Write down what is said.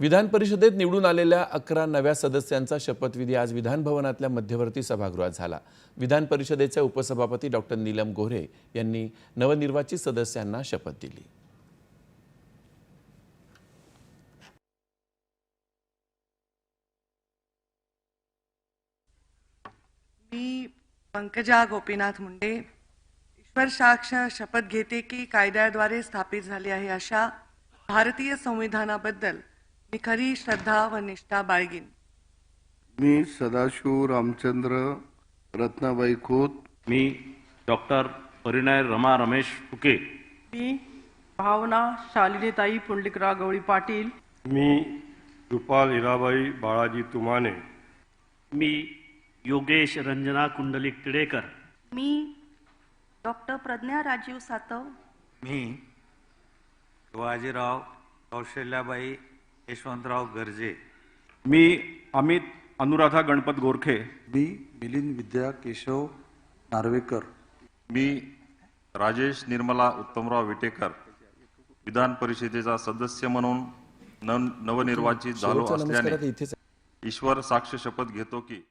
विधान परिषदेत निवडून आलेल्या अकरा नव्या सदस्यांचा शपथविधी आज विधान भवनातल्या मध्यवर्ती सभागृहात झाला. विधान परिषदेचे उपसभापती डॉक्टर नीलम गोऱ्हे यांनी नवनिर्वाचित सदस्यांना शपथ दिली. मी पंकजा गोपीनाथ मुंडे. ईश्वर साक्ष शपथ घेते की कायद्याद्वारे स्थापित झाली आहे अशा भारतीय संविधानाबद्दल मी खरी श्रद्धा व निष्ठा बाळगीन. मी सदाशिव रामचंद्र रत्नाबाई खोत. मी डॉक्टर परिणय रमा रमेश फुके. मी भावना शालिनीताई पुंडलिकराव गवळी पाटील. मी रुपाल हिराबाई बाळाजी तुमाने. मी योगेश रंजना कुंडलिक टिडेकर मी डॉक्टर प्रज्ञा राजीव सातव. मी शिवाजीराव कौशल्याबाई यशवंतराव गर्जे. मी अमित अनुराधा गणपत गोरखे. मी मिलिंद विद्या केशव नार्वेकर. मी राजेश निर्मला उत्तमराव विटेकर. विधान परिषदेचा सदस्य म्हणून नव नवनिर्वाचित झालो असल्याने ईश्वर साक्ष शपथ घेतो की